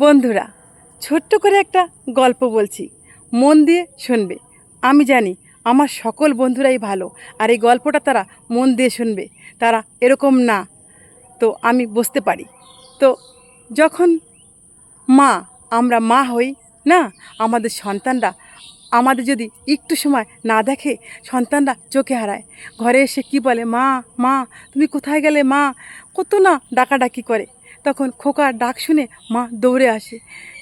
বন্ধুরা, ছোট্ট করে একটা গল্প বলছি। মন দিয়ে শুনবে। আমি জানি আমার সকল বন্ধুরাই ভালো, আর এই গল্পটা তারা মন দিয়ে শুনবে। তারা এরকম না, তো আমি বুঝতে পারি। তো যখন মা, আমরা মা হই, না, আমাদের সন্তানরা আমাদের যদি একটু সময় না দেখে, সন্তানরা চোখে হারায়। ঘরে এসে কি বলে, মা মা, তুমি কোথায় গেলে, মা? কত না ডাকাডাকি করে। তখন খোকার ডাক শুনে মা দৌড়ে আসে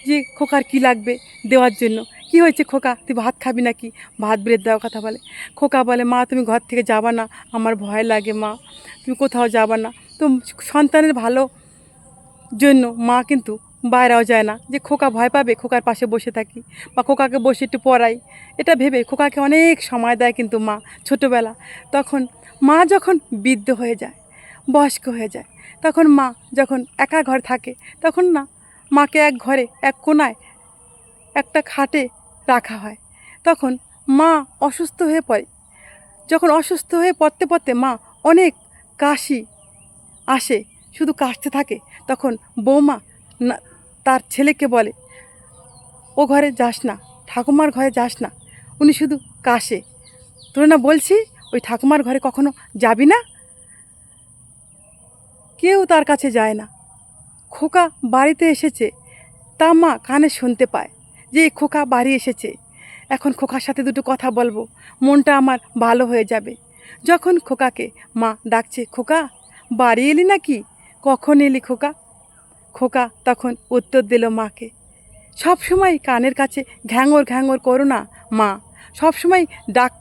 যে, খোকার কি লাগবে দেওয়ার জন্য? কি হয়েছে খোকা? তুই ভাত খাবি নাকি? ভাত বেড়ে দেওয়ার কথা বলে। খোকা বলে, মা, তুমি ঘর থেকে যাবা না, আমার ভয় লাগে মা। তুমি কোথাও যাবা না। তো সন্তানের ভালো জন্য মা কিন্তু বাইরেও যায় না। যে, খোকা ভয় পাবে, খোকার পাশে বসে থাকি বা খোকাকে বসে একটু পড়াই, এটা ভেবে খোকাকে অনেক সময় দেয় কিন্তু মা ছোটোবেলা। তখন মা যখন বৃদ্ধ হয়ে যায় বয়স্ক হয়ে যায়। তখন মা যখন একা ঘর থাকে, তখন না মাকে এক ঘরে, এক কোনায়, একটা খাটে রাখা হয়। তখন মা অসুস্থ হয়ে পড়ে। যখন অসুস্থ হয়ে পড়তে পড়তে মা অনেক কাশি আসে, শুধু কাশতে থাকে। তখন বৌমা না, তার ছেলেকে বলে, ও ঘরে যাস না, ঠাকুমার ঘরে যাস না। উনি শুধু কাশে। তোর না বলছি, ওই ঠাকুমার ঘরে কখনো যাবি না? কেউ তার কাছে যায় না। খোকা বাড়িতে এসেছে। তা মা কানে শুনতে পায় যে খোকা বাড়ি এসেছে। এখন খোকার সাথে দুটো কথা বলব। মনটা আমার ভালো হয়ে যাবে। যখন খোকাকে মা ডাকছে, খোকা, বাড়ি এলি নাকি? কখন এলি খোকা? খোকা তখন উত্তর দিল মাকে, সব সময় কানের কাছে ঘ্যাঙর ঘ্যাঙর করো না, মা। সব সময় ডাক,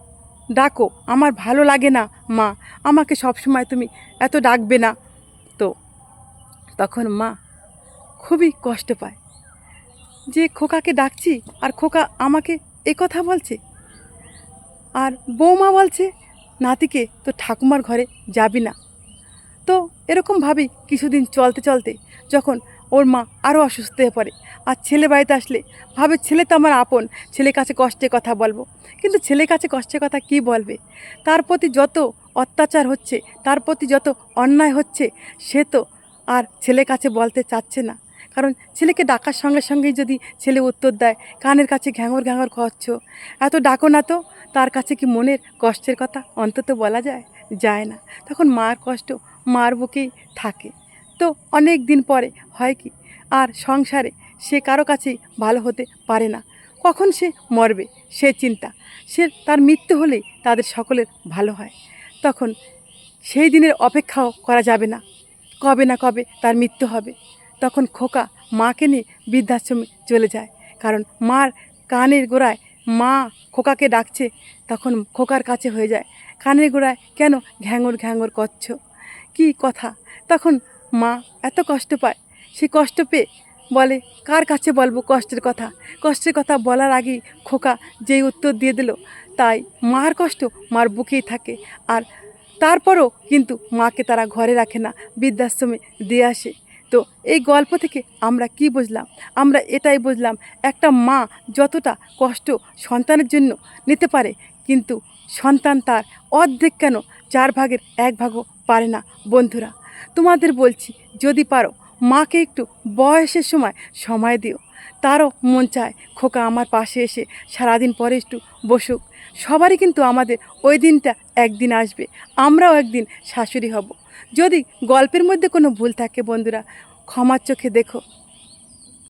ডাকো। আমার ভালো লাগে না, মা। আমাকে সব সময় তুমি এত ডাকবে না। তখন মা খুবই কষ্ট পায়। যে খোকাকে ডাকছি আর খোকা আমাকে এ কথা বলছে। আর বৌমা বলছে, নাতিকে, তো ঠাকুমার ঘরে যাবি না। তো এরকমভাবেই কিছুদিন চলতে চলতে যখন ওর মা আরও অসুস্থ হয়ে পড়ে আর ছেলে বাড়িতে আসলে ভাবে, ছেলে তো আমার আপন, ছেলের কাছে কষ্টে কথা বলব। কিন্তু ছেলের কাছে কষ্টের কথা কি বলবে? তার প্রতি যত অত্যাচার হচ্ছে, তার প্রতি যত অন্যায় হচ্ছে, সে তো আর ছেলের কাছে বলতে চাচ্ছে না। কারণ ছেলেকে ডাকার সঙ্গে সঙ্গেই যদি ছেলে উত্তর দেয়, কানের কাছে ঘ্যাঙর ঘ্যাঙর করছ এত ডাকো না তো, তার কাছে কি মনের কষ্টের কথা? অন্তত বলা যায় যায় না। তখন মার কষ্ট মার বুকেই থাকে। তো অনেক দিন পরে হয় কি? আর সংসারে সে কারও কাছেই ভালো হতে পারে না। কখন সে মরবে, সে চিন্তা। সে তার মৃত্যু হলেই তাদের সকলের ভালো হয়। তখন সেই দিনের অপেক্ষাও করা যাবে না। কবে না কবে তার মৃত্যু হবে। তখন খোকা মাকে নিয়ে বৃদ্ধাশ্রমে চলে যায়। কারণ মার কানের গোড়ায় মা খোকাকে ডাকছে, তখন খোকার কাছে হয়ে যায়, কানের গোড়ায় কেন ঘ্যাঙর ঘ্যাঙর করছ? কি কথা? তখন মা এত কষ্ট পায়, সে কষ্ট পেয়ে বলে, কার কাছে বলব কষ্টের কথা? কষ্টের কথা বলার আগেই খোকা যেই উত্তর দিয়ে দিল, তাই মার কষ্ট মার বুকেই থাকে। আর তারপরও কিন্তু মাকে তারা ঘরে রাখে না, বৃদ্ধাশ্রমে দিয়ে আসে। তো এই গল্প থেকে আমরা কি বুঝলাম? আমরা এটাই বুঝলাম, একটা মা যতটা কষ্ট সন্তানের জন্য নিতে পারে, কিন্তু সন্তান তার অর্ধেক কেন চার ভাগের এক ভাগও পারে না, বন্ধুরা। তোমাদের বলছি, যদি পারো মাকে একটু বয়সের সময় সময় দিও। তারও মন চায় খোকা আমার পাশে এসে সারাদিন পরে একটু বসুক। সবারই কিন্তু আমাদের ওই দিনটা একদিন আসবে। আমরাও একদিন শাশুড়ি হব। যদি গল্পের মধ্যে কোনো ভুল থাকে বন্ধুরা, ক্ষমার চোখে দেখো।